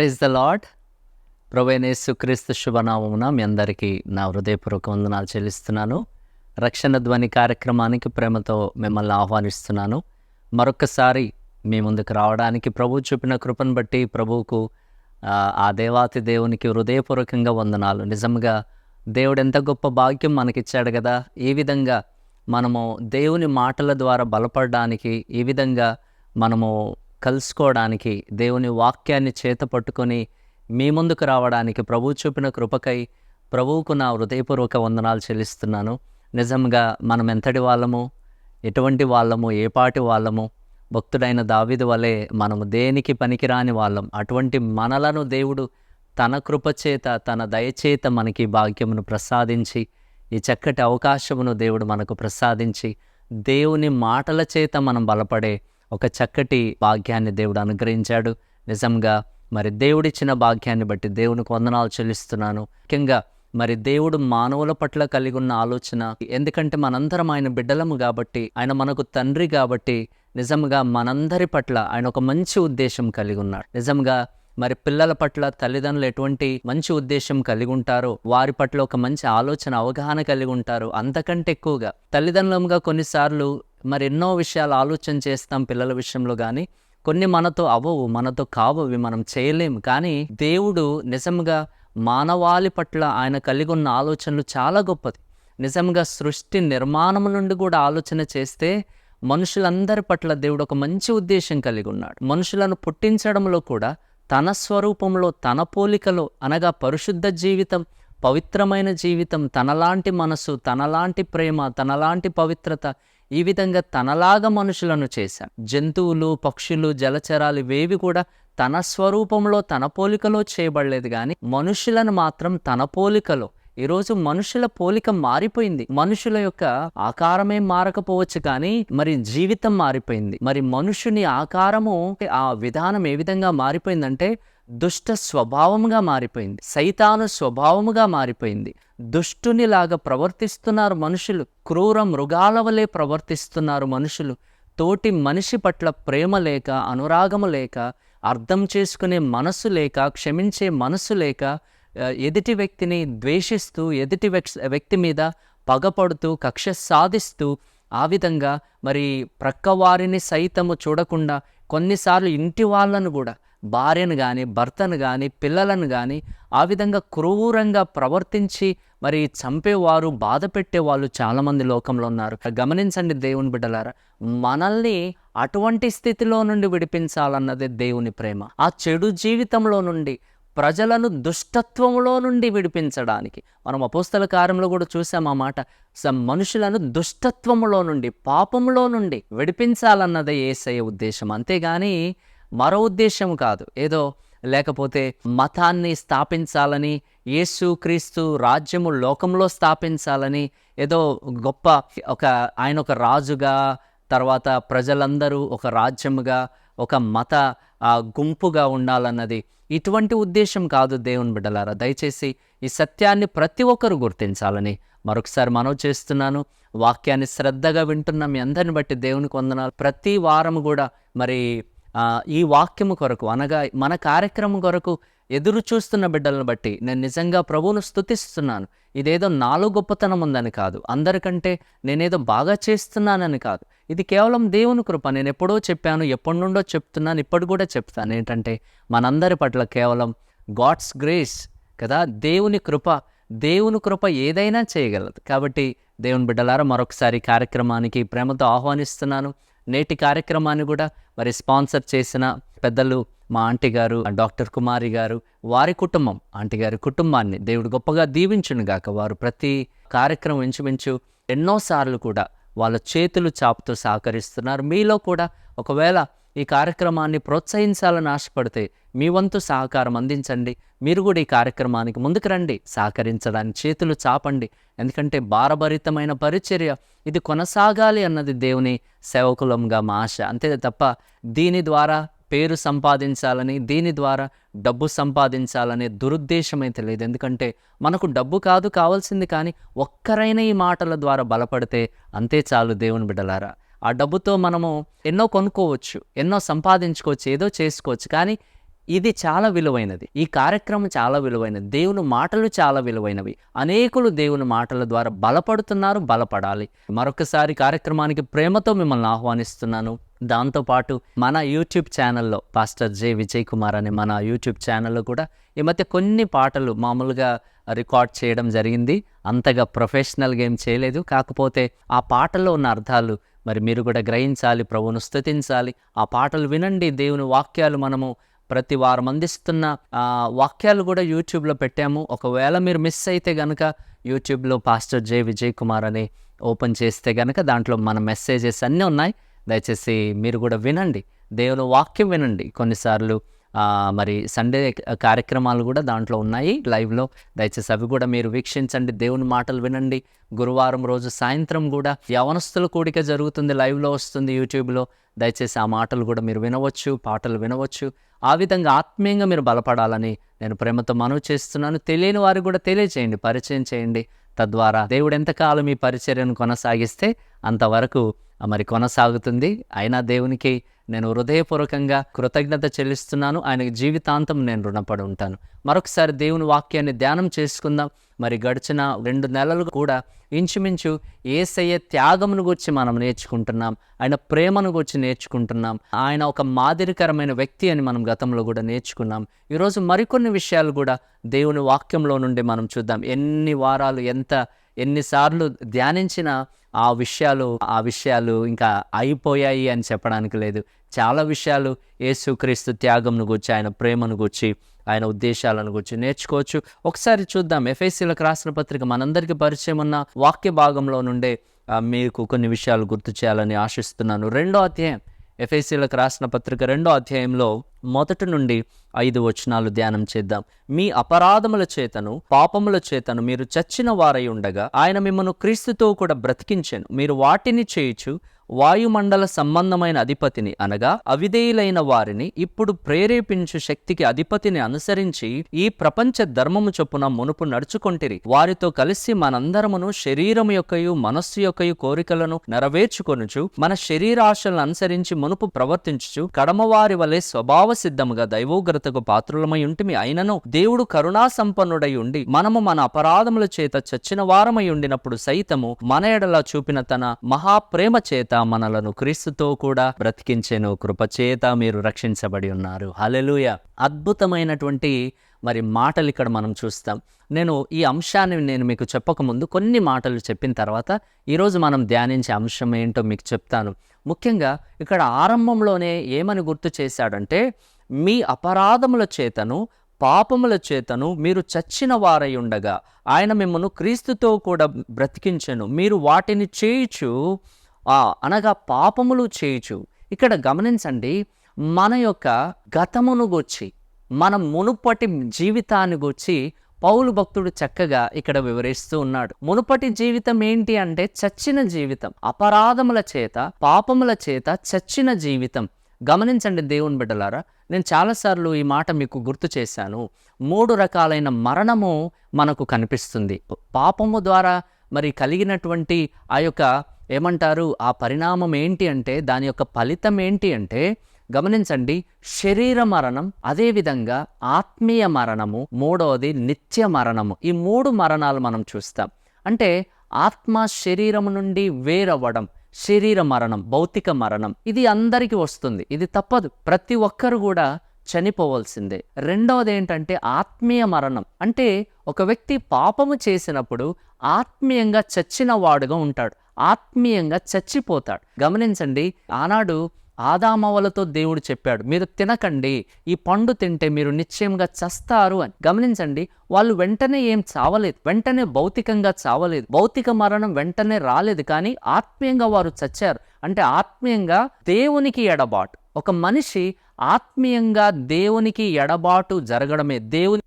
Praise the lord ప్రవేణేసు క్రీస్తు శుభనామమున మీ అందరికీ నా హృదయపూర్వక వందనాలు చెల్లిస్తున్నాను. రక్షణ ధ్వని కార్యక్రమానికి ప్రేమతో మిమ్మల్ని ఆహ్వానిస్తున్నాను. మరొకసారి మీ ముందుకు రావడానికి ప్రభు చూపిన కృపను బట్టి ప్రభువుకు ఆ, దేవాతి దేవునికి హృదయపూర్వకంగా వందనాలు. నిజంగా దేవుడు ఎంత గొప్ప భాగ్యం మనకిచ్చాడు కదా. ఈ విధంగా మనము దేవుని మాటల ద్వారా బలపడడానికి ఈ విధంగా మనము కలుసుకోవడానికి దేవుని వాక్యాన్ని చేత పట్టుకొని మీ ముందుకు రావడానికి ప్రభు చూపిన కృపకై ప్రభువుకు నా హృదయపూర్వక వందనాలు చెల్లిస్తున్నాను. నిజంగా మనం ఎంతటి వాళ్ళము? ఎటువంటి వాళ్ళము? ఏపాటి వాళ్ళము? భక్తుడైన దావిది వలె మనము దేనికి పనికిరాని వాళ్ళం? అటువంటి మనలను దేవుడు తన కృపచేత తన దయచేత మనకి భాగ్యమును ప్రసాదించి ఈ చక్కటి అవకాశమును దేవుడు మనకు ప్రసాదించి దేవుని మాటల చేత మనం బలపడే ఒక చక్కటి భాగ్యాన్ని దేవుడు అనుగ్రహించాడు. నిజంగా మరి దేవుడిచ్చిన భాగ్యాన్ని బట్టి దేవునికి వందనాలు చెల్లిస్తున్నాను. ముఖ్యంగా మరి దేవుడు మానవుల పట్ల కలిగి ఉన్న ఆలోచన ఎందుకంటే మనందరం ఆయన బిడ్డలము కాబట్టి ఆయన మనకు తండ్రి కాబట్టి నిజంగా మనందరి పట్ల ఆయన ఒక మంచి ఉద్దేశం కలిగి ఉన్నాడు. నిజంగా మరి పిల్లల పట్ల తల్లిదండ్రులు ఎటువంటి మంచి ఉద్దేశం కలిగి ఉంటారో వారి పట్ల ఒక మంచి ఆలోచన అవగాహన కలిగి ఉంటారు. అంతకంటే ఎక్కువగా తల్లిదండ్రులుగా కొన్నిసార్లు మరి ఎన్నో విషయాలు ఆలోచన చేస్తాం పిల్లల విషయంలో కానీ కొన్ని మనతో అవ్వవు మనతో కావవి మనం చేయలేము. కానీ దేవుడు నిజంగా మానవాళి పట్ల ఆయన కలిగి ఉన్న ఆలోచనలు చాలా గొప్పది. నిజంగా సృష్టి నిర్మాణం నుండి కూడా ఆలోచన చేస్తే మనుషులందరి పట్ల దేవుడు ఒక మంచి ఉద్దేశం కలిగి ఉన్నాడు మనుషులను పుట్టించడంలో కూడా తన స్వరూపంలో తన పోలికలో అనగా పరిశుద్ధ జీవితం పవిత్రమైన జీవితం తనలాంటి మనసు తనలాంటి ప్రేమ తనలాంటి పవిత్రత ఈ విధంగా తనలాగా మనుషులను చేశాను జంతువులు పక్షులు జలచరాలు ఇవేవి కూడా తన స్వరూపంలో తన పోలికలో చేయబడలేదు కానీ మనుషులను మాత్రం తన పోలికలో. ఈరోజు మనుషుల పోలిక మారిపోయింది. మనుషుల యొక్క ఆకారమే మారకపోవచ్చు కానీ మరి జీవితం మారిపోయింది. మరి మనుషుని ఆకారము ఆ విధానం ఏ విధంగా మారిపోయిందంటే దుష్ట స్వభావముగా మారిపోయింది. సైతాను స్వభావముగా మారిపోయింది. దుష్టునిలాగా ప్రవర్తిస్తున్నారు మనుషులు. క్రూర మృగాల వలె ప్రవర్తిస్తున్నారు మనుషులు. తోటి మనిషి పట్ల ప్రేమ లేక అనురాగము లేక అర్థం చేసుకునే మనసు లేక క్షమించే మనసు లేక ఎదుటి వ్యక్తిని ద్వేషిస్తూ ఎదుటి వ్యక్- వ్యక్తి మీద పగపడుతూ కక్ష సాధిస్తూ ఆ విధంగా మరి ప్రక్కవారిని సైతము చూడకుండా కొన్నిసార్లు ఇంటి వాళ్ళను కూడా భార్యను కానీ భర్తను కానీ పిల్లలను కానీ ఆ విధంగా క్రూరంగా ప్రవర్తించి మరి చంపేవారు బాధ పెట్టేవాళ్ళు చాలామంది లోకంలో ఉన్నారు. గమనించండి దేవుని బిడ్డలారా మనల్ని అటువంటి స్థితిలో నుండి విడిపించాలన్నదే దేవుని ప్రేమ. ఆ చెడు జీవితంలో నుండి ప్రజలను దుష్టత్వంలో నుండి విడిపించడానికి. మనం అపోస్తల కార్యంలో కూడా చూసాం ఆ మాట. మనుషులను దుష్టత్వములో నుండి పాపములో నుండి విడిపించాలన్నదే ఏసయ్య ఉద్దేశం. అంతేగాని మరో ఉద్దేశం కాదు. ఏదో లేకపోతే మతాన్ని స్థాపించాలని యేసు క్రీస్తు రాజ్యము లోకంలో స్థాపించాలని ఏదో గొప్ప ఒక ఆయన ఒక రాజుగా తర్వాత ప్రజలందరూ ఒక రాజ్యముగా ఒక మత ఆ, గుంపుగా ఉండాలన్నది ఇటువంటి ఉద్దేశం కాదు దేవుని బిడ్డలారా. దయచేసి ఈ సత్యాన్ని ప్రతి ఒక్కరు గుర్తించాలని మరొకసారి మనవి చేస్తున్నాను. వాక్యాన్ని శ్రద్ధగా వింటున్నాం మీ అందరిని బట్టి దేవునికి వందనాలు. ప్రతి వారం కూడా మరి ఈ వాక్యము కొరకు అనగా మన కార్యక్రమం కొరకు ఎదురు చూస్తున్న బిడ్డలను బట్టి నేను నిజంగా ప్రభువును స్తుతిస్తున్నాను. ఇదేదో నాలో గొప్పతనం ఉందని కాదు. అందరికంటే నేనేదో బాగా చేస్తున్నానని కాదు. ఇది కేవలం దేవుని కృప. నేను ఎప్పుడో చెప్పాను ఎప్పటి నుండో చెప్తున్నాను ఇప్పటి కూడా చెప్తాను. ఏంటంటే మనందరి పట్ల కేవలం గాడ్స్ గ్రేస్ కదా దేవుని కృప. దేవుని కృప ఏదైనా చేయగలదు. కాబట్టి దేవుని బిడ్డలారా మరొకసారి కార్యక్రమానికి ప్రేమతో ఆహ్వానిస్తున్నాను. నేటి కార్యక్రమాన్ని కూడా మరి స్పాన్సర్ చేసిన పెద్దలు మా ఆంటీ గారు డాక్టర్ కుమారి గారు వారి కుటుంబం ఆంటీ గారి కుటుంబాన్ని దేవుడు గొప్పగా దీవించును గాక. వారు ప్రతి కార్యక్రమం ఇంచుమించు ఎన్నోసార్లు కూడా వాళ్ళ చేతులు చాపుతూ సహకరిస్తున్నారు. మీలో కూడా ఒకవేళ ఈ కార్యక్రమాన్ని ప్రోత్సహించాలని ఆశపడితే మీ వంతు సహకారం అందించండి. మీరు కూడా ఈ కార్యక్రమానికి ముందుకు రండి. సహకరించడానికి చేతులు చాపండి. ఎందుకంటే భారభరితమైన పరిచర్య ఇది కొనసాగాలి అన్నది దేవుని సేవకులంగా మా ఆశ. అంతే తప్ప దీని ద్వారా పేరు సంపాదించాలని దీని ద్వారా డబ్బు సంపాదించాలనే దురుద్దేశం తెలియదు లేదు. ఎందుకంటే మనకు డబ్బు కాదు కావాల్సింది కానీ ఒక్కరైనా ఈ మాటల ద్వారా బలపడితే అంతే చాలు దేవుని బిడ్డలారా. ఆ డబ్బుతో మనము ఎన్నో కొనుక్కోవచ్చు ఎన్నో సంపాదించుకోవచ్చు ఏదో చేసుకోవచ్చు. కానీ ఇది చాలా విలువైనది. ఈ కార్యక్రమం చాలా విలువైనది. దేవుని మాటలు చాలా విలువైనవి. అనేకులు దేవుని మాటల ద్వారా బలపడుతున్నారు బలపడాలి. మరొకసారి కార్యక్రమానికి ప్రేమతో మిమ్మల్ని ఆహ్వానిస్తున్నాను. దాంతోపాటు మన యూట్యూబ్ ఛానల్లో పాస్టర్ జే విజయ్ కుమార్ అనే మన యూట్యూబ్ ఛానల్లో కూడా ఈ మధ్య కొన్ని పాటలు మామూలుగా రికార్డ్ చేయడం జరిగింది. అంతగా ప్రొఫెషనల్గా ఏం చేయలేదు. కాకపోతే ఆ పాటల్లో ఉన్న అర్థాలు మరి మీరు కూడా గ్రహించాలి ప్రభువును స్తుతించాలి. ఆ పాటలు వినండి. దేవుని వాక్యాలు మనము ప్రతి వారం అందిస్తున్న వాక్యాలు కూడా యూట్యూబ్లో పెట్టాము. ఒకవేళ మీరు మిస్ అయితే కనుక యూట్యూబ్లో పాస్టర్ జే విజయ్ కుమార్ అని ఓపెన్ చేస్తే కనుక దాంట్లో మన మెసేజెస్ అన్నీ ఉన్నాయి. దయచేసి మీరు కూడా వినండి. దేవుని వాక్యం వినండి. కొన్నిసార్లు మరి సండే కార్యక్రమాలు కూడా దాంట్లో ఉన్నాయి. లైవ్లో దయచేసి అవి కూడా మీరు వీక్షించండి. దేవుని మాటలు వినండి. గురువారం రోజు సాయంత్రం కూడా యవనస్తుల కూడిక జరుగుతుంది. లైవ్లో వస్తుంది యూట్యూబ్లో. దయచేసి ఆ మాటలు కూడా మీరు వినవచ్చు పాటలు వినవచ్చు. ఆ విధంగా ఆత్మీయంగా మీరు బలపడాలని నేను ప్రేమతో మనవి చేస్తున్నాను. తెలియని వారికి కూడా తెలియచేయండి పరిచయం చేయండి. తద్వారా దేవుడు ఎంతకాలం ఈ పరిచర్యను కొనసాగిస్తే అంతవరకు మరి కొనసాగుతుంది. అయినా దేవునికి నేను హృదయపూర్వకంగా కృతజ్ఞత చెల్లిస్తున్నాను. ఆయనకి జీవితాంతం నేను రుణపడి ఉంటాను. మరొకసారి దేవుని వాక్యాన్ని ధ్యానం చేసుకుందాం. మరి గడిచిన రెండు నెలలు కూడా ఇంచుమించు ఏసయ్య త్యాగమును గురించి మనం నేర్చుకుంటున్నాం. ఆయన ప్రేమను గురించి నేర్చుకుంటున్నాం. ఆయన ఒక మాదిరికరమైన వ్యక్తి అని మనం గతంలో కూడా నేర్చుకున్నాం. ఈరోజు మరికొన్ని విషయాలు కూడా దేవుని వాక్యంలో నుండి మనం చూద్దాం. ఎన్ని వారాలు ఎంత ఎన్నిసార్లు ధ్యానించిన ఆ విషయాలు ఆ విషయాలు ఇంకా అయిపోయాయి అని చెప్పడానికి లేదు. చాలా విషయాలు యేసుక్రీస్తు త్యాగంను గూర్చి ఆయన ప్రేమను గూర్చి ఆయన ఉద్దేశాలను గురించి నేర్చుకోవచ్చు. ఒకసారి చూద్దాం. ఎఫ్ఐసీలకు రాసిన పత్రిక మనందరికీ పరిచయం ఉన్న వాక్య భాగంలో నుండే మీకు కొన్ని విషయాలు గుర్తు చేయాలని ఆశిస్తున్నాను. రెండో అధ్యాయం ఎఫ్ఐసీలకు రాసిన పత్రిక రెండో అధ్యాయంలో మొదటి నుండి ఐదు వచనాలు ధ్యానం చేద్దాం. మీ అపరాధముల చేతను పాపముల చేతను మీరు చచ్చిన వారై ఉండగా ఆయన మిమ్మల్ని క్రీస్తుతో కూడా బ్రతికించాను. మీరు వాటిని చేయొచ్చు వాయుమండల సంబంధమైన అధిపతిని అనగా అవిధేయులైన వారిని ఇప్పుడు ప్రేరేపించు శక్తికి అధిపతిని అనుసరించి ఈ ప్రపంచ ధర్మము చొప్పున మునుపు నడుచుకొంటిరి. వారితో కలిసి మనందరమును శరీరము యొక్కయు మనస్సు యొక్కయు కోరికలను నెరవేర్చుకొనుచు మన శరీరాశలను అనుసరించి మునుపు ప్రవర్తించుచు కడమవారి వలె స్వభావ సిద్ధముగా దైవోగ్రతకు పాత్రులమై ఉంటిమి అయినను దేవుడు కరుణా సంపన్నుడై ఉండి మనము మన అపరాధముల చేత చచ్చిన వారమై ఉండినప్పుడు సైతము మన ఎడల చూపిన తన మహాప్రేమ చేత మనలను క్రీస్తుతో కూడా బ్రతికించేను. కృపచేత మీరు రక్షించబడి ఉన్నారు. హలెలుయ అద్భుతమైనటువంటి మరి మాటలు ఇక్కడ మనం చూస్తాం. నేను ఈ అంశాన్ని నేను మీకు చెప్పకముందు కొన్ని మాటలు చెప్పిన తర్వాత ఈరోజు మనం ధ్యానించే అంశం ఏంటో మీకు చెప్తాను. ముఖ్యంగా ఇక్కడ ఆరంభంలోనే ఏమని గుర్తు చేశాడంటే మీ అపరాధముల చేతను పాపముల చేతను మీరు చచ్చిన వారై ఉండగా ఆయన మిమ్మల్ని క్రీస్తుతో కూడా బ్రతికించెను. మీరు వాటిని చేయుచు అనగా పాపములు చేయుచు. ఇక్కడ గమనించండి మన యొక్క గతమును గూర్చి మన మునుపటి జీవితాన్ని గూర్చి పౌలు భక్తుడు చక్కగా ఇక్కడ వివరిస్తూ ఉన్నాడు. మునుపటి జీవితం ఏంటి అంటే చచ్చిన జీవితం. అపరాధముల చేత పాపముల చేత చచ్చిన జీవితం. గమనించండి దేవుని బిడ్డలారా నేను చాలాసార్లు ఈ మాట మీకు గుర్తు చేశాను. మూడు రకాలైన మరణము మనకు కనిపిస్తుంది. పాపము ద్వారా మరి కలిగినటువంటి ఆ యొక్క ఏమంటారు? ఆ పరిణామం ఏంటి అంటే దాని యొక్క ఫలితం ఏంటి అంటే గమనించండి శరీర మరణం అదేవిధంగా ఆత్మీయ మరణము మూడవది నిత్య మరణము. ఈ మూడు మరణాలు మనం చూస్తాం. అంటే ఆత్మ శరీరము నుండి వేరవ్వడం శరీర మరణం భౌతిక మరణం ఇది అందరికీ వస్తుంది. ఇది తప్పదు. ప్రతి ఒక్కరు కూడా చనిపోవలసిందే. రెండవది ఏంటంటే ఆత్మీయ మరణం. అంటే ఒక వ్యక్తి పాపము చేసినప్పుడు ఆత్మీయంగా చచ్చిన వాడుగా ఉంటాడు. ఆత్మీయంగా చచ్చిపోతాడు. గమనించండి ఆనాడు ఆదామవలతో దేవుడు చెప్పాడు మీరు తినకండి ఈ పండు తింటే మీరు నిశ్చయంగా చస్తారు అని. గమనించండి వాళ్ళు వెంటనే ఏం చావలేదు వెంటనే భౌతికంగా చావలేదు. భౌతిక మరణం వెంటనే రాలేదు కానీ ఆత్మీయంగా వారు చచ్చారు. అంటే ఆత్మీయంగా దేవునికి ఎడబాటు. ఒక మనిషి ఆత్మీయంగా దేవునికి ఎడబాటు జరగడమే దేవుని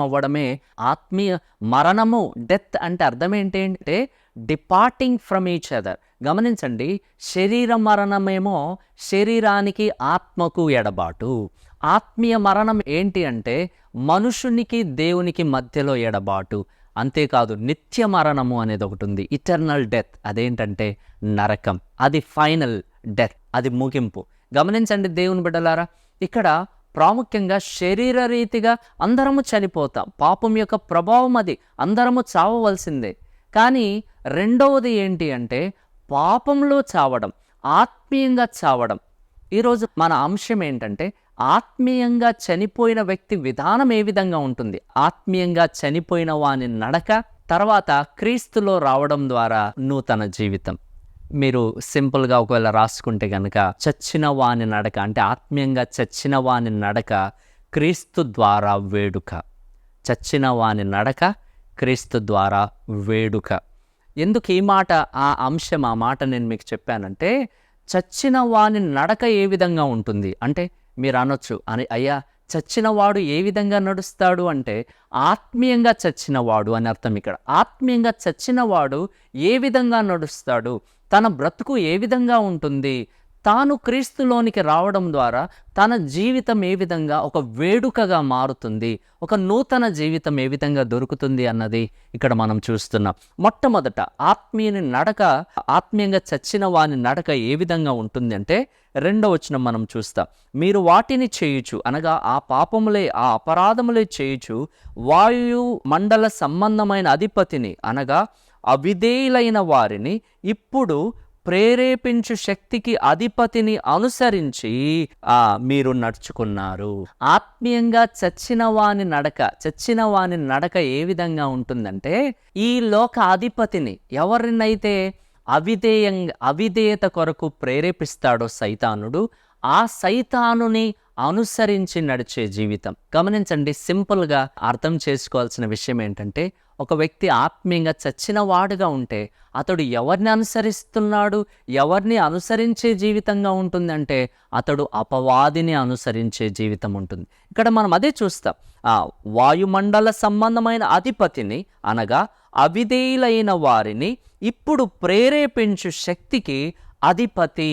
అవ్వడమే ఆత్మీయ మరణము డెత్ అంటే అర్థం ఏంటంటే డిపార్టింగ్ ఫ్రమ్ ఈచ్ అదర్ గమనించండి శరీర మరణమేమో శరీరానికి ఆత్మకు ఎడబాటు. ఆత్మీయ మరణం ఏంటి అంటే మనుషునికి దేవునికి మధ్యలో ఎడబాటు. అంతేకాదు నిత్య మరణము అనేది ఒకటి ఉంది ఇటర్నల్ డెత్ అదేంటంటే నరకం. అది ఫైనల్ డెత్ అది ముగింపు. గమనించండి దేవుని బిడ్డలారా ఇక్కడ ప్రాముఖ్యంగా శరీర రీతిగా అందరము చనిపోతాం. పాపం యొక్క ప్రభావం అది. అందరము చావవలసిందే. కానీ రెండవది ఏంటి అంటే పాపంలో చావడం ఆత్మీయంగా చావడం. ఈరోజు మన అంశం ఏంటంటే ఆత్మీయంగా చనిపోయిన వ్యక్తి విధానం ఏ విధంగా ఉంటుంది? ఆత్మీయంగా చనిపోయిన వాని నడక తర్వాత క్రీస్తులో రావడం ద్వారా నూతన జీవితం. మీరు సింపుల్గా ఒకవేళ రాసుకుంటే కనుక చచ్చిన వాని నడక అంటే ఆత్మీయంగా చచ్చిన వాని నడక క్రీస్తు ద్వారా వేడుక. చచ్చిన వాని నడక క్రీస్తు ద్వారా వేడుక. ఎందుకు ఈ మాట ఆ అంశం ఆ మాట నేను మీకు చెప్పానంటే చచ్చిన వాని నడక ఏ విధంగా ఉంటుంది? అంటే మీరు అనొచ్చు అని అయ్యా చచ్చినవాడు ఏ విధంగా నడుస్తాడు అంటే ఆత్మీయంగా చచ్చినవాడు అని అర్థం ఇక్కడ. ఆత్మీయంగా చచ్చినవాడు ఏ విధంగా నడుస్తాడు? తన బ్రతుకు ఏ విధంగా ఉంటుంది? తాను క్రీస్తులోనికి రావడం ద్వారా తన జీవితం ఏ విధంగా ఒక వేడుకగా మారుతుంది? ఒక నూతన జీవితం ఏ విధంగా దొరుకుతుంది అన్నది ఇక్కడ మనం చూస్తున్నాం. మొట్టమొదట ఆత్మీయుని నడక ఆత్మీయంగా చచ్చిన వాని నడక ఏ విధంగా ఉంటుంది అంటే రెండో వచనం మనం చూస్తాం. మీరు వాటిని చేయుచు అనగా ఆ పాపములే ఆ అపరాధములే చేయుచు వాయు మండల సంబంధమైన అధిపతిని అనగా అవిధేయులైన వారిని ఇప్పుడు ప్రేరేపించు శక్తికి అధిపతిని అనుసరించి ఆ మీరు నడుచుకున్నారు. ఆత్మీయంగా చచ్చిన వాని నడక చచ్చిన వాని నడక ఏ విధంగా ఉంటుందంటే ఈ లోక అధిపతిని ఎవరినైతే అవిధేయంగా అవిధేయత కొరకు ప్రేరేపిస్తాడో సైతానుడు ఆ సైతానుని అనుసరించి నడిచే జీవితం. గమనించండి సింపుల్గా అర్థం చేసుకోవాల్సిన విషయం ఏంటంటే ఒక వ్యక్తి ఆత్మీయంగా చచ్చిన వాడుగా ఉంటే అతడు ఎవరిని అనుసరిస్తున్నాడు ఎవరిని అనుసరించే జీవితంగా ఉంటుందంటే అతడు అపవాదిని అనుసరించే జీవితం ఉంటుంది. ఇక్కడ మనం అదే చూస్తాం. ఆ వాయుమండల సంబంధమైన అధిపతిని అనగా అవిధేయులైన వారిని ఇప్పుడు ప్రేరేపించు శక్తికి అధిపతి.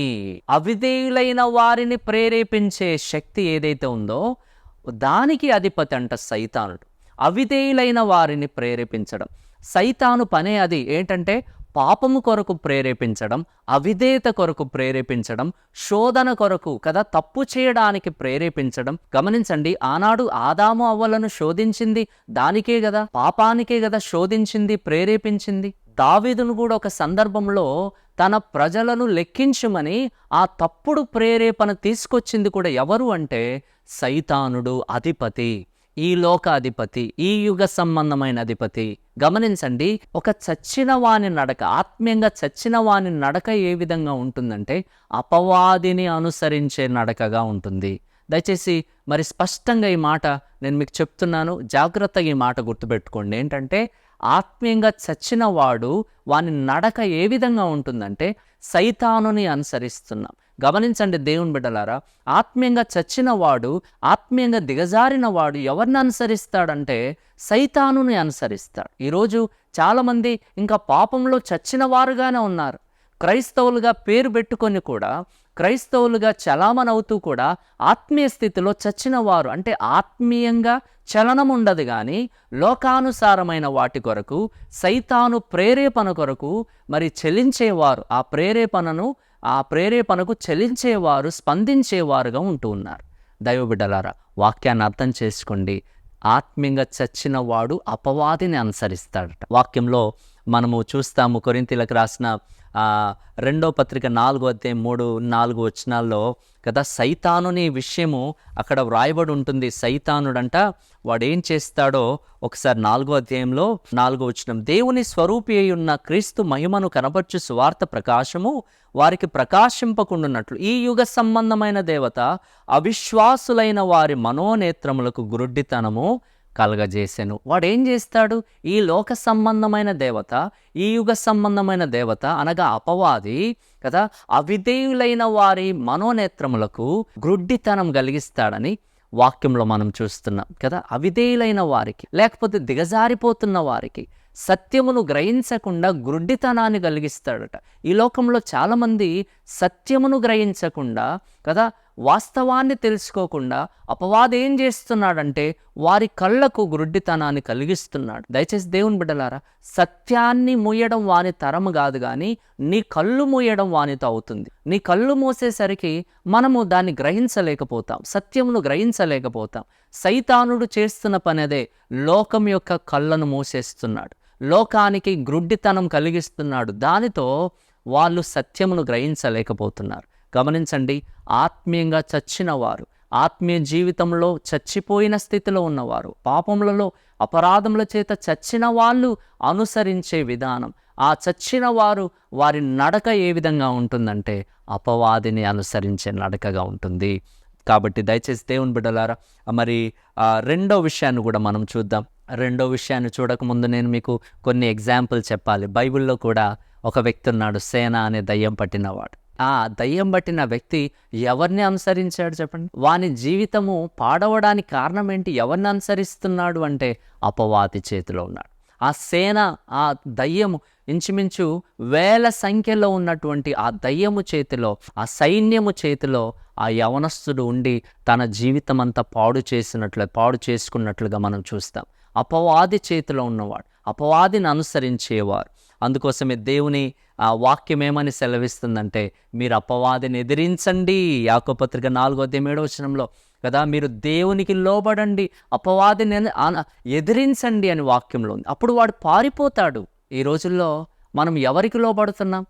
అవిధేయులైన వారిని ప్రేరేపించే శక్తి ఏదైతే ఉందో దానికి అధిపతి అంట సైతానుడు. అవిధేయులైన వారిని ప్రేరేపించడం. సైతాను పనే అది. ఏంటంటే పాపము కొరకు ప్రేరేపించడం అవిధేయత కొరకు ప్రేరేపించడం శోధన కొరకు కదా తప్పు చేయడానికి ప్రేరేపించడం. గమనించండి ఆనాడు ఆదాము అవ్వలను శోధించింది దానికే కదా పాపానికే కదా శోధించింది ప్రేరేపించింది. దావీదును కూడా ఒక సందర్భంలో తన ప్రజలను లెక్కించమని ఆ తప్పుడు ప్రేరేపణ తీసుకొచ్చింది కూడా ఎవరు అంటే సైతానుడు అధిపతి ఈ లోక అధిపతి ఈ యుగ సంబంధమైన అధిపతి గమనించండి ఒక చచ్చిన వాని నడక ఆత్మీయంగా చచ్చిన వాని నడక ఏ విధంగా ఉంటుందంటే అపవాదిని అనుసరించే నడకగా ఉంటుంది. దయచేసి మరి స్పష్టంగా ఈ మాట నేను మీకు చెప్తున్నాను జాగ్రత్తగా ఈ మాట గుర్తుపెట్టుకోండి. ఏంటంటే ఆత్మీయంగా చచ్చిన వాడు వాని నడక ఏ విధంగా ఉంటుందంటే సైతానుని అనుసరిస్తున్నాం గమనించండి దేవుని బిడ్డలారా ఆత్మీయంగా చచ్చిన వాడు ఆత్మీయంగా దిగజారిన వాడు ఎవరిని అనుసరిస్తాడంటే సైతానుని అనుసరిస్తాడు. ఈరోజు చాలామంది ఇంకా పాపంలో చచ్చిన వారుగానే ఉన్నారు. క్రైస్తవులుగా పేరు పెట్టుకొని కూడా క్రైస్తవులుగా చలామణవుతూ కూడా ఆత్మీయ స్థితిలో చచ్చిన వారు అంటే ఆత్మీయంగా చలనం ఉండదు కానీ లోకానుసారమైన వాటి కొరకు సైతాను ప్రేరేపణ కొరకు మరి చెలించేవారు ఆ ప్రేరేపణను ఆ ప్రేరేపణకు చెలించేవారు స్పందించేవారుగా ఉంటూ ఉన్నారు. దైవబిడ్డలారా వాక్యాన్ని అర్థం చేసుకోండి. ఆత్మీయంగా చచ్చిన వాడు అపవాదిని అనుసరిస్తాడట. వాక్యంలో మనము చూస్తాము కొరింతీలకు రాసిన రెండో పత్రిక నాలుగు అధ్యాయం మూడు నాలుగు వచనాల్లో కదా సైతానుని విషయము అక్కడ వ్రాయబడి ఉంటుంది. సైతానుడంట వాడేం చేస్తాడో ఒకసారి నాలుగో అధ్యాయంలో నాలుగో వచనం. దేవుని స్వరూపి అయి ఉన్న క్రీస్తు మహిమను కనపరచు స్వార్థ ప్రకాశము వారికి ప్రకాశింపకుండున్నట్లు ఈ యుగ సంబంధమైన దేవత అవిశ్వాసులైన వారి మనోనేత్రములకు గురుడ్డితనము కలగజేసెను. వాడు ఏం చేస్తాడు? ఈ లోక సంబంధమైన దేవత ఈ యుగ సంబంధమైన దేవత అనగా అపవాది కదా అవిధేయులైన వారి మనోనేత్రములకు గ్రుడ్డితనం కలిగిస్తాడని వాక్యంలో మనం చూస్తున్నాం కదా అవిధేయులైన వారికి లేకపోతే దిగజారిపోతున్న వారికి సత్యమును గ్రహించకుండా గ్రుడ్డితనాన్ని కలిగిస్తాడట. ఈ లోకంలో చాలామంది సత్యమును గ్రహించకుండా కదా? వాస్తవాన్ని తెలుసుకోకుండా అపవాది ఏం చేస్తున్నాడంటే వారి కళ్ళకు గ్రుడ్డితనాన్ని కలిగిస్తున్నాడు. దయచేసి దేవుని బిడ్డలారా సత్యాన్ని మూయడం వాని తరము కాదు కానీ నీ కళ్ళు మూయడం వానితో అవుతుంది. నీ కళ్ళు మూసేసరికి మనము దాన్ని గ్రహించలేకపోతాం. సత్యమును గ్రహించలేకపోతాం. సైతానుడు చేస్తున్న పనేదే లోకం యొక్క కళ్ళను మూసేస్తున్నాడు. లోకానికి గ్రుడ్డితనం కలిగిస్తున్నాడు. దానితో వాళ్ళు సత్యమును గ్రహించలేకపోతున్నారు. గమనించండి ఆత్మీయంగా చచ్చినవారు ఆత్మీయ జీవితంలో చచ్చిపోయిన స్థితిలో ఉన్నవారు పాపములలో అపరాధముల చేత చచ్చిన వాళ్ళు అనుసరించే విధానం. ఆ చచ్చిన వారు వారి నడక ఏ విధంగా ఉంటుందంటే అపవాదిని అనుసరించే నడకగా ఉంటుంది. కాబట్టి దయచేసి దేవుని బిడ్డలారా మరి రెండో విషయాన్ని కూడా మనం చూద్దాం. రెండో విషయాన్ని చూడకముందు నేను మీకు కొన్ని ఎగ్జాంపుల్ చెప్పాలి. బైబిల్లో కూడా ఒక వ్యక్తి ఉన్నాడు సేన అనే దయ్యం పట్టినవాడు. ఆ దయ్యం పట్టిన వ్యక్తి ఎవరిని అనుసరించాడు చెప్పండి? వాని జీవితము పాడవడానికి కారణం ఏంటి? ఎవరిని అనుసరిస్తున్నాడు అంటే అపవాది చేతిలో ఉన్నాడు. ఆ సేన ఆ దయ్యము ఇంచుమించు వేల సంఖ్యలో ఉన్నటువంటి ఆ దయ్యము చేతిలో ఆ సైన్యము చేతిలో ఆ యవనస్తుడు ఉండి తన జీవితం అంతా పాడు చేసినట్లు పాడు చేసుకున్నట్లుగా మనం చూస్తాం. అపవాది చేతిలో ఉన్నవాడు అపవాదిని అనుసరించేవారు. అందుకోసమే దేవుని ఆ వాక్యం ఏమని సెలవిస్తుందంటే మీరు అపవాదిని ఎదిరించండి. యాకోపత్రిక నాలుగో అధ్యాయం ఏడో వచనంలో కదా మీరు దేవునికి లోబడండి అపవాదిని ఎదిరించండి అని వాక్యంలో ఉంది. అప్పుడు వాడు పారిపోతాడు. ఈ రోజుల్లో మనం ఎవరికి లోబడుతున్నాం?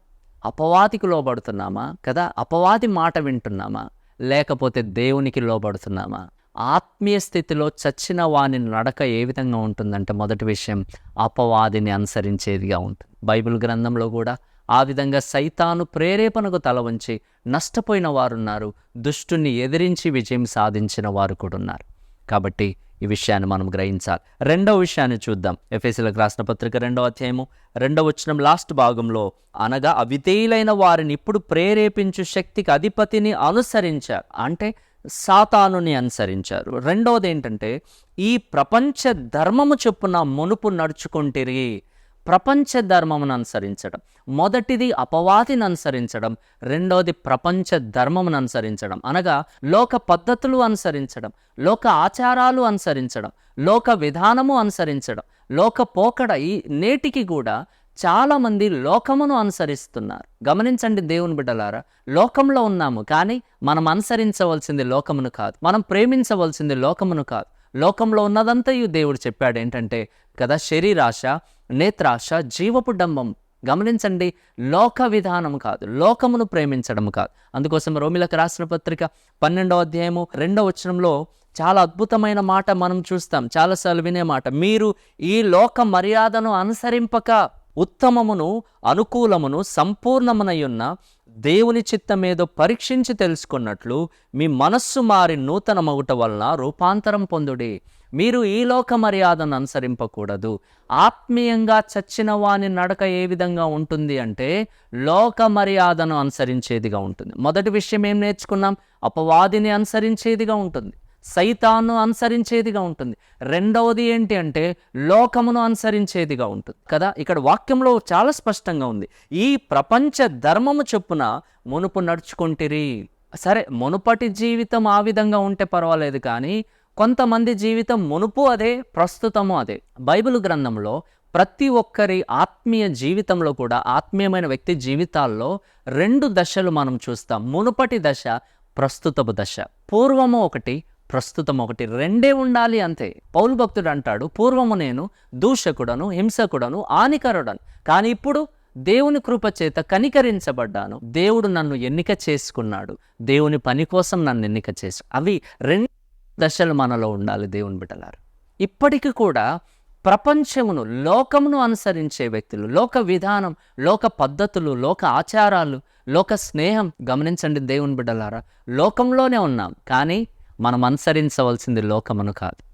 అపవాదికి లోబడుతున్నామా? కదా అపవాది మాట వింటున్నామా? లేకపోతే దేవునికి లోబడుతున్నామా? ఆత్మీయ స్థితిలో చచ్చిన వాని నడక ఏ విధంగా ఉంటుందంటే మొదటి విషయం అపవాదిని అనుసరించేదిగా ఉంటుంది. బైబిల్ గ్రంథంలో కూడా ఆ విధంగా సైతాను ప్రేరేపణకు తల వంచి నష్టపోయిన వారున్నారు. దుష్టుని ఎదిరించి విజయం సాధించిన వారు కూడా ఉన్నారు కాబట్టి ఈ విషయాన్ని మనం గ్రహించాలి. రెండవ విషయాన్ని చూద్దాం. ఎఫ్ఎస్సీలకు రాసిన పత్రిక రెండవ అధ్యాయము రెండవ వచ్చిన లాస్ట్ భాగంలో అనగా అవిధేయులైన వారిని ఇప్పుడు ప్రేరేపించు శక్తికి అధిపతిని అనుసరించారు. అంటే సాతానుని అనుసరించారు. రెండవది ఏంటంటే ఈ ప్రపంచ ధర్మము చొప్పున మునుపు నడుచుకుంటిరి. ప్రపంచ ధర్మమును అనుసరించడం. మొదటిది అపవాదిని అనుసరించడం. రెండవది ప్రపంచ ధర్మమును అనుసరించడం. అనగా లోక పద్ధతులు అనుసరించడం. లోక ఆచారాలు అనుసరించడం. లోక విధానము అనుసరించడం. లోక పోకడ ఈ నేటికి కూడా చాలామంది లోకమును అనుసరిస్తున్నారు. గమనించండి దేవుని బిడ్డలారా లోకంలో ఉన్నాము కానీ మనం అనుసరించవలసింది లోకమును కాదు. మనం ప్రేమించవలసింది లోకమును కాదు. లోకంలో ఉన్నదంతయు దేవుడు చెప్పాడు ఏంటంటే కదా శరీరాశ నేత్రాశ జీవపు డంబం. గమనించండి లోక విధానం కాదు లోకమును ప్రేమించడం కాదు. అందుకోసం రోమిలకు రాసిన పత్రిక పన్నెండవ అధ్యాయము రెండవ వచనంలో చాలా అద్భుతమైన మాట మనం చూస్తాం. చాలాసార్లు వినే మాట మీరు ఈ లోక మర్యాదను అనుసరింపక ఉత్తమమును అనుకూలమును సంపూర్ణమునయున్న దేవుని చిత్తమేదో పరీక్షించి తెలుసుకున్నట్లు మీ మనస్సు మారి నూతనమగుట వలన రూపాంతరం పొందుడి. మీరు ఈ లోక మర్యాదను అనుసరింపకూడదు. ఆత్మీయంగా చచ్చిన వాని నడక ఏ విధంగా ఉంటుంది అంటే లోక మర్యాదను అనుసరించేదిగా ఉంటుంది. మొదటి విషయం ఏం నేర్చుకున్నాం? అపవాదిని అనుసరించేదిగా ఉంటుంది. సైతాను అనుసరించేదిగా ఉంటుంది. రెండవది ఏంటి అంటే లోకమును అనుసరించేదిగా ఉంటుంది. కదా? ఇక్కడ వాక్యంలో చాలా స్పష్టంగా ఉంది. ఈ ప్రపంచ ధర్మము చొప్పున మునుపు నడుచుకుంటిరి. సరే మునుపటి జీవితం ఆ విధంగా ఉంటే పర్వాలేదు కానీ కొంతమంది జీవితం మునుపు అదే ప్రస్తుతము అదే. బైబిల్ గ్రంథంలో ప్రతి ఒక్కరి ఆత్మీయ జీవితంలో కూడా ఆత్మీయమైన వ్యక్తి జీవితాల్లో రెండు దశలు మనం చూస్తాం. మునుపటి దశ ప్రస్తుతపు దశ. పూర్వము ఒకటి ప్రస్తుతం ఒకటి. రెండే ఉండాలి అంతే. పౌలు భక్తుడు అంటాడు పూర్వము నేను దూషకుడను హింసకుడను ఆనికరుడను కానీ ఇప్పుడు దేవుని కృప చేత కనికరించబడ్డాను. దేవుడు నన్ను ఎన్నిక చేసుకున్నాడు. దేవుని పని కోసం నన్ను ఎన్నిక చేసు అవి రెండు దశలు మనలో ఉండాలి దేవుని బిడ్డలారు. ఇప్పటికీ కూడా ప్రపంచమును లోకమును అనుసరించే వ్యక్తులు లోక విధానం లోక పద్ధతులు లోక ఆచారాలు లోక స్నేహం గమనించండి దేవుని బిడ్డలారా. లోకంలోనే ఉన్నాం కానీ మనం అనుసరించవలసింది లోకమును కాదు.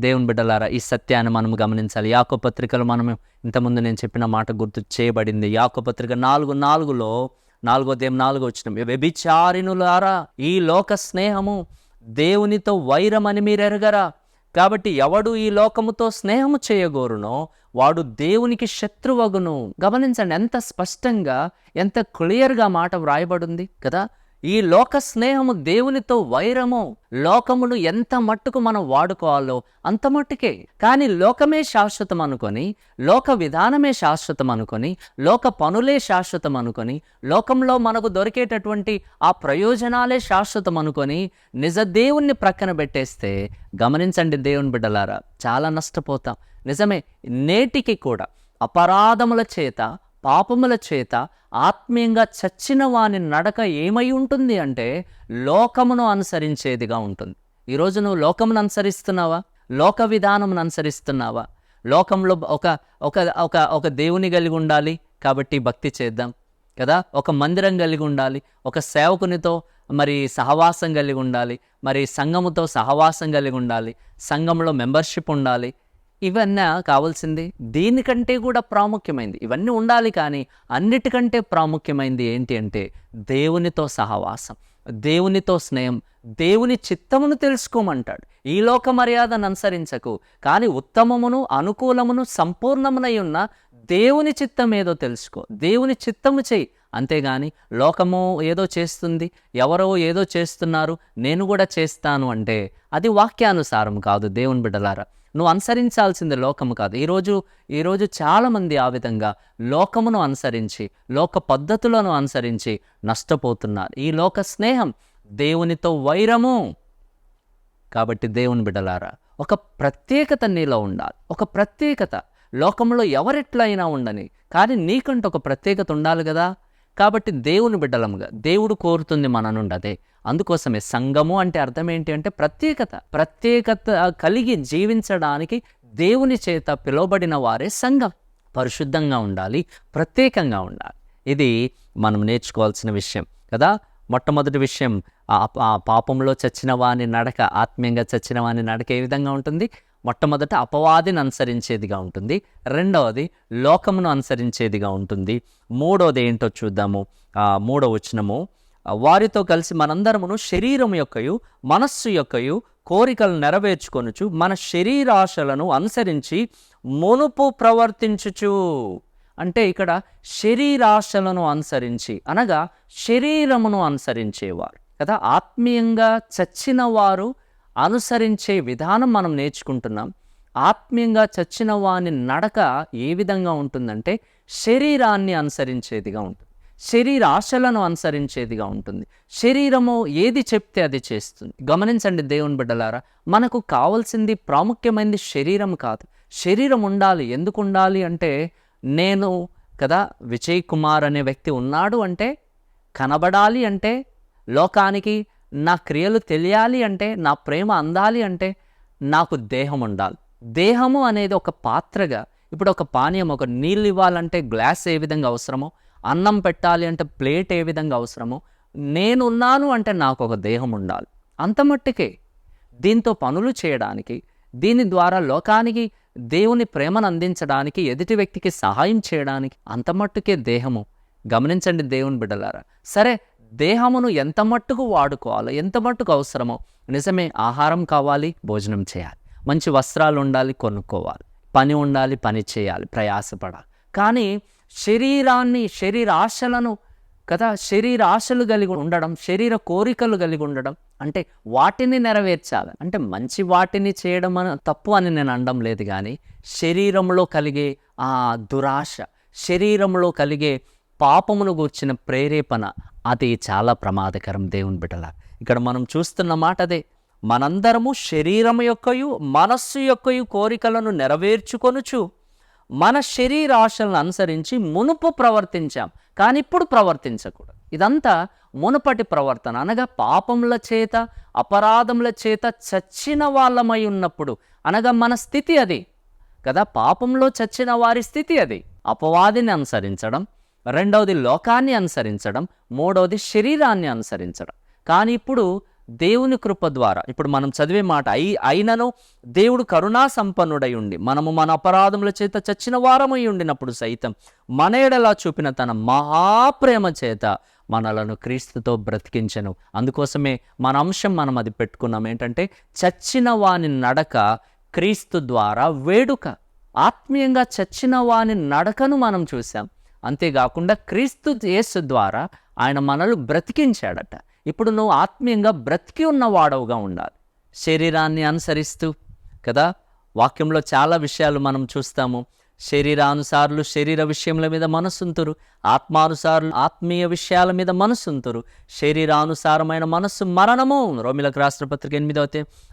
దేవుని బిడ్డలారా ఈ సత్యాన్ని మనం గమనించాలి. యాకో పత్రికలు మనం ఇంతకుముందు నేను చెప్పిన మాట గుర్తు చేయబడింది. యాకో పత్రిక నాలుగు నాలుగులో నాలుగో దేం నాలుగో వచ్చిన వ్యభిచారిణులారా ఈ లోక స్నేహము దేవునితో వైరమని మీరు ఎరగరా కాబట్టి ఎవడు ఈ లోకముతో స్నేహము చేయగోరునో వాడు దేవునికి శత్రువగును. గమనించండి ఎంత స్పష్టంగా ఎంత క్లియర్గా మాట వ్రాయబడింది కదా? ఈ లోక స్నేహము దేవునితో వైరము. లోకమును ఎంత మట్టుకు మనం వాడుకోవాలో అంత మట్టుకే. కానీ లోకమే శాశ్వతం అనుకొని లోక విధానమే శాశ్వతం అనుకొని లోక పనులే శాశ్వతం అనుకొని లోకంలో మనకు దొరికేటటువంటి ఆ ప్రయోజనాలే శాశ్వతం అనుకొని నిజ దేవుణ్ణి ప్రక్కన పెట్టేస్తే గమనించండి దేవుని బిడ్డలారా చాలా నష్టపోతాం. నిజమే నేటికి కూడా అపరాధముల చేత పాపముల చేత ఆత్మీయంగా చచ్చిన వాని నడక ఏమై ఉంటుంది అంటే లోకమును అనుసరించేదిగా ఉంటుంది. ఈరోజు నువ్వు లోకమును అనుసరిస్తున్నావా? లోక విధానమును అనుసరిస్తున్నావా? లోకంలో ఒక ఒక ఒక ఒక దేవుని కలిగి ఉండాలి కాబట్టి భక్తి చేద్దాం కదా? ఒక మందిరం కలిగి ఉండాలి ఒక సేవకునితో మరి సహవాసం కలిగి ఉండాలి మరి సంఘముతో సహవాసం కలిగి ఉండాలి సంఘంలో మెంబర్షిప్ ఉండాలి ఇవన్నీ కావాల్సింది? దీనికంటే కూడా ప్రాముఖ్యమైంది. ఇవన్నీ ఉండాలి కానీ అన్నిటికంటే ప్రాముఖ్యమైనది ఏంటి అంటే దేవునితో సహవాసం దేవునితో స్నేహం దేవుని చిత్తమును తెలుసుకోమంటాడు. ఈ లోక మర్యాదను అనుసరించకు కానీ ఉత్తమమును అనుకూలమును సంపూర్ణమునై ఉన్న దేవుని చిత్తం ఏదో తెలుసుకో. దేవుని చిత్తము చెయ్యి. అంతేగాని లోకము ఏదో చేస్తుంది ఎవరో ఏదో చేస్తున్నారు నేను కూడా చేస్తాను అంటే అది వాక్యానుసారం కాదు దేవుని బిడ్డలారా. నువ్వు అనుసరించాల్సింది లోకము కాదు. ఈరోజు ఈరోజు చాలామంది ఆ విధంగా లోకమును అనుసరించి లోక పద్ధతులను అనుసరించి నష్టపోతున్నారు. ఈ లోక స్నేహం దేవునితో వైరము. కాబట్టి దేవుని బిడ్డలారా ఒక ప్రత్యేకత నీలో ఉండాలి. ఒక ప్రత్యేకత. లోకంలో ఎవరెట్లయినా ఉండని కానీ నీకంటూ ఒక ప్రత్యేకత ఉండాలి కదా. కాబట్టి దేవుని బిడ్డలముగా దేవుడు కోరుతుంది మన నుండి అదే. అందుకోసమే సంఘము అంటే అర్థం ఏంటి అంటే ప్రత్యేకత ప్రత్యేకత కలిగి జీవించడానికి దేవుని చేత పిలువబడిన వారే సంఘం. పరిశుద్ధంగా ఉండాలి ప్రత్యేకంగా ఉండాలి. ఇది మనం నేర్చుకోవాల్సిన విషయం కదా. మొట్టమొదటి విషయం ఆ ఆ పాపంలో చచ్చిన వాని నడక ఆత్మీయంగా చచ్చిన వాని నడక ఏ విధంగా ఉంటుంది? మొట్టమొదట అపవాదిని అనుసరించేదిగా ఉంటుంది. రెండవది లోకమును అనుసరించేదిగా ఉంటుంది. మూడవది ఏంటో చూద్దాము. మూడవ వచనము. వారితో కలిసి మనందరమును శరీరం యొక్కయు మనస్సు యొక్కయు కోరికలు నెరవేర్చుకొనుచు మన శరీరాశలను అనుసరించి మునుపు ప్రవర్తించుచు. అంటే ఇక్కడ శరీరాశలను అనుసరించి అనగా శరీరమును అనుసరించేవారు. కదా? ఆత్మీయంగా చచ్చిన వారు అనుసరించే విధానం మనం నేర్చుకుంటున్నాం. ఆత్మీయంగా చచ్చిన వాని నడక ఏ విధంగా ఉంటుందంటే శరీరాన్ని అనుసరించేదిగా ఉంటుంది. శరీర ఆశలను అనుసరించేదిగా ఉంటుంది. శరీరము ఏది చెప్తే అది చేస్తుంది. గమనించండి దేవుని బిడ్డలారా మనకు కావాల్సింది ప్రాముఖ్యమైనది శరీరం కాదు. శరీరం ఉండాలి. ఎందుకు ఉండాలి అంటే నేను కదా విజయ్ కుమార్ అనే వ్యక్తి ఉన్నాడు అంటే కనబడాలి అంటే లోకానికి నా క్రియలు తెలియాలి అంటే నా ప్రేమ అందాలి అంటే నాకు దేహం ఉండాలి. దేహము అనేది ఒక పాత్రగా ఇప్పుడు ఒక పానీయం ఒక నీళ్ళు ఇవ్వాలంటే గ్లాస్ ఏ విధంగా అవసరమో అన్నం పెట్టాలి అంటే ప్లేట్ ఏ విధంగా అవసరమో నేనున్నాను అంటే నాకు ఒక దేహం ఉండాలి. అంత మట్టుకే. దీంతో పనులు చేయడానికి దీని ద్వారా లోకానికి దేవుని ప్రేమను అందించడానికి ఎదుటి వ్యక్తికి సహాయం చేయడానికి అంత మట్టుకే దేహము. గమనించండి దేవుని బిడ్డలారా. సరే దేహమును ఎంత మట్టుకు వాడుకోవాలో? ఎంత మట్టుకు అవసరమో? నిజమే ఆహారం కావాలి భోజనం చేయాలి. మంచి వస్త్రాలు ఉండాలి కొనుక్కోవాలి. పని ఉండాలి పని చేయాలి ప్రయాసపడాలి. కానీ శరీరాన్ని శరీర ఆశలను కదా శరీర ఆశలు కలిగి ఉండడం శరీర కోరికలు కలిగి ఉండడం అంటే వాటిని నెరవేర్చాలి. అంటే మంచి వాటిని చేయడం అని తప్పు అని నేను అనడం లేదు కానీ శరీరంలో కలిగే ఆ దురాశ శరీరంలో కలిగే పాపమును గూర్చిన ప్రేరేపణ అది చాలా ప్రమాదకరం దేవుని బిడ్డల. ఇక్కడ మనం చూస్తున్న మాట అదే. మనందరము శరీరం యొక్కయు మనస్సు యొక్కయు కోరికలను నెరవేర్చుకొనుచు మన శరీరాశలను అనుసరించి మునుపు ప్రవర్తించాం కానీ ఇప్పుడు ప్రవర్తించకూడదు. ఇదంతా మునుపటి ప్రవర్తన. అనగా పాపముల చేత అపరాధముల చేత చచ్చిన వాళ్ళమై ఉన్నప్పుడు. అనగా మన స్థితి అది. కదా పాపంలో చచ్చిన వారి స్థితి అది. అపవాదిని అనుసరించడం రెండవది లోకాన్ని అనుసరించడం మూడవది శరీరాన్ని అనుసరించడం. కానీ ఇప్పుడు దేవుని కృప ద్వారా ఇప్పుడు మనం చదివే మాట అయి అయినను దేవుడు కరుణా సంపన్నుడై ఉండి మనము మన అపరాధముల చేత చచ్చిన వారమై ఉండినప్పుడు సైతం మన ఎడలా చూపిన తన మహాప్రేమ చేత మనలను క్రీస్తుతో బ్రతికించను. అందుకోసమే మన అంశం మనం అది పెట్టుకున్నాం. ఏంటంటే చచ్చిన వాని నడక క్రీస్తు ద్వారా వేడుక ఆత్మీయంగా చచ్చిన వాని నడకను మనం చూసాం అంతేకాకుండా క్రీస్తు యేసు ద్వారా ఆయన మనల్ని బ్రతికించాడట. ఇప్పుడు నువ్వు ఆత్మీయంగా బ్రతికి ఉన్న వాడవుగా ఉండాలి. శరీరాన్ని అనుసరిస్తూ కదా? వాక్యంలో చాలా విషయాలు మనం చూస్తాము. శరీరానుసారులు శరీర విషయముల మీద మనసుంతురు. ఆత్మానుసారులు ఆత్మీయ విషయాల మీద మనసుంతురు. శరీరానుసారమైన మనస్సు మరణము. రోమిలకు రాష్ట్రపత్రిక ఎనిమిదవ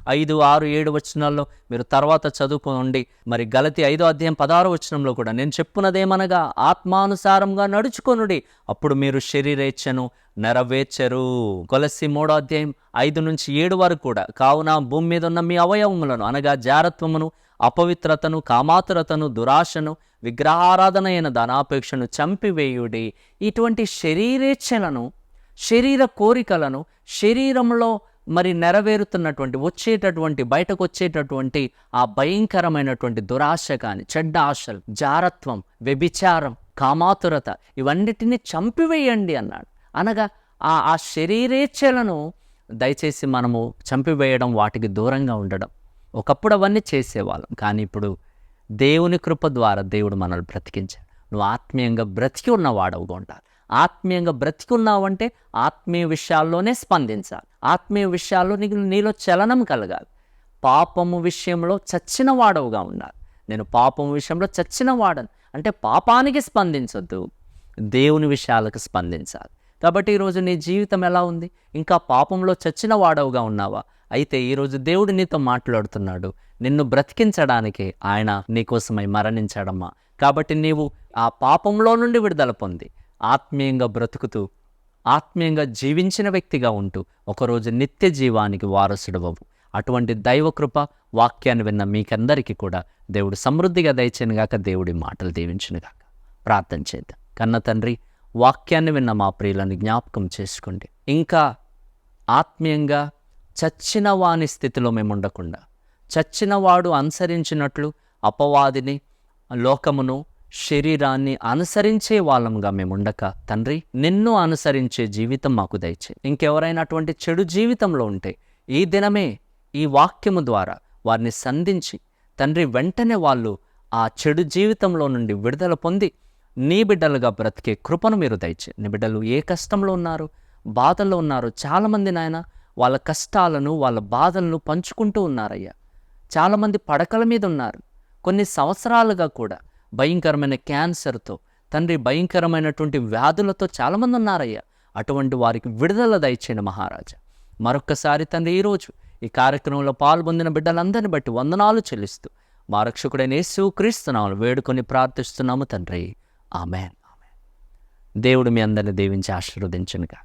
ఐదు ఆరు ఏడు వచనాల్లో మీరు తర్వాత చదువుకోండి. మరి గలతి ఐదో అధ్యాయం పదహారు వచనంలో కూడా నేను చెప్పున్నదేమనగా ఆత్మానుసారంగా నడుచుకొనుడి అప్పుడు మీరు శరీరేచ్ఛను నెరవేర్చరు. కొలసి మూడో అధ్యాయం ఐదు నుంచి ఏడు వరకు కూడా కావున భూమి మీద ఉన్న మీ అవయవములను అనగా జారత్వమును అపవిత్రతను కామాతురతను దురాశను విగ్రహారాధన అయిన ధనాపేక్షను చంపివేయుడి. ఇటువంటి శరీరేచ్ఛలను శరీర కోరికలను శరీరంలో మరి నెరవేరుతున్నటువంటి వచ్చేటటువంటి బయటకు వచ్చేటటువంటి ఆ భయంకరమైనటువంటి దురాశ కానీ చెడ్డ ఆశలు జారత్వం వ్యభిచారం కామాతురత ఇవన్నిటిని చంపివేయండి అన్నాడు. అనగా ఆ ఆ శరీరేచ్ఛలను దయచేసి మనము చంపివేయడం వాటికి దూరంగా ఉండడం. ఒకప్పుడు అవన్నీ చేసేవాళ్ళం. కానీ ఇప్పుడు దేవుని కృప ద్వారా దేవుడు మనల్ని బ్రతికించాడు. నువ్వు ఆత్మీయంగా బ్రతికి ఉన్నవాడవుగా ఉండాలి. ఆత్మీయంగా బ్రతికి ఉన్నావంటే ఆత్మీయ విషయాల్లోనే స్పందించాలి. ఆత్మీయ విషయాల్లో నీకు నీలో చలనం కలగాలి. పాపము విషయంలో చచ్చిన వాడవుగా ఉండాలి. నేను పాపము విషయంలో చచ్చిన వాడను అంటే పాపానికి స్పందించొద్దు. దేవుని విషయాలకు స్పందించాలి. కాబట్టి ఈరోజు నీ జీవితం ఎలా ఉంది? ఇంకా పాపంలో చచ్చిన వాడవుగా ఉన్నావా? అయితే ఈరోజు దేవుడు నీతో మాట్లాడుతున్నాడు. నిన్ను బ్రతికించడానికి ఆయన నీకోసమై మరణించాడమ్మా. కాబట్టి నీవు ఆ పాపంలో నుండి విడుదల పొంది ఆత్మీయంగా బ్రతుకుతూ ఆత్మీయంగా జీవించిన వ్యక్తిగా ఉంటూ ఒకరోజు నిత్య జీవానికి వారసుడవవు. అటువంటి దైవకృప వాక్యాన్ని విన్న మీకందరికీ కూడా దేవుడు సమృద్ధిగా దయచేనుగాక దేవుడి మాటలు దీవించినగాక. ప్రార్థన చేద్దాం. కన్న తండ్రి వాక్యాన్ని విన్న మా ప్రియులను జ్ఞాపకం చేసుకోండి. ఇంకా ఆత్మీయంగా చచ్చిన వాని స్థితిలో మేము ఉండకుండా చచ్చిన వాడు అనుసరించినట్లు అపవాదిని లోకమును శరీరాన్ని అనుసరించే వాళ్ళంగా మేము ఉండక. తండ్రి నిన్ను అనుసరించే జీవితం మాకు దయచే. ఇంకెవరైనా అటువంటి చెడు జీవితంలో ఉంటే ఈ దినమే ఈ వాక్యము ద్వారా వారిని సంధించి తండ్రి వెంటనే వాళ్ళు ఆ చెడు జీవితంలో నుండి విడుదల పొంది నీ బిడ్డలుగా బ్రతికే కృపను మీరు దయచే. నీ బిడ్డలు ఏ కష్టంలో ఉన్నారు బాధల్లో ఉన్నారు చాలామంది నాయన వాళ్ళ కష్టాలను వాళ్ళ బాధలను పంచుకుంటూ ఉన్నారయ్యా. చాలామంది పడకల మీద ఉన్నారు. కొన్ని సంవత్సరాలుగా కూడా భయంకరమైన క్యాన్సర్తో తండ్రి భయంకరమైనటువంటి వ్యాధులతో చాలామంది ఉన్నారయ్యా. అటువంటి వారికి విడుదల దయచేయండి మహారాజా. మరొక్కసారి తండ్రి ఈరోజు ఈ కార్యక్రమంలో పాల్పొందిన బిడ్డలందరిని బట్టి వందనాలు చెల్లిస్తూ మా రక్షకుడైన యేసు క్రీస్తునామలు వేడుకొని ప్రార్థిస్తున్నాము తండ్రి. ఆమెన్. దేవుడు మీ అందరిని దీవించి ఆశీర్వదించనుగా.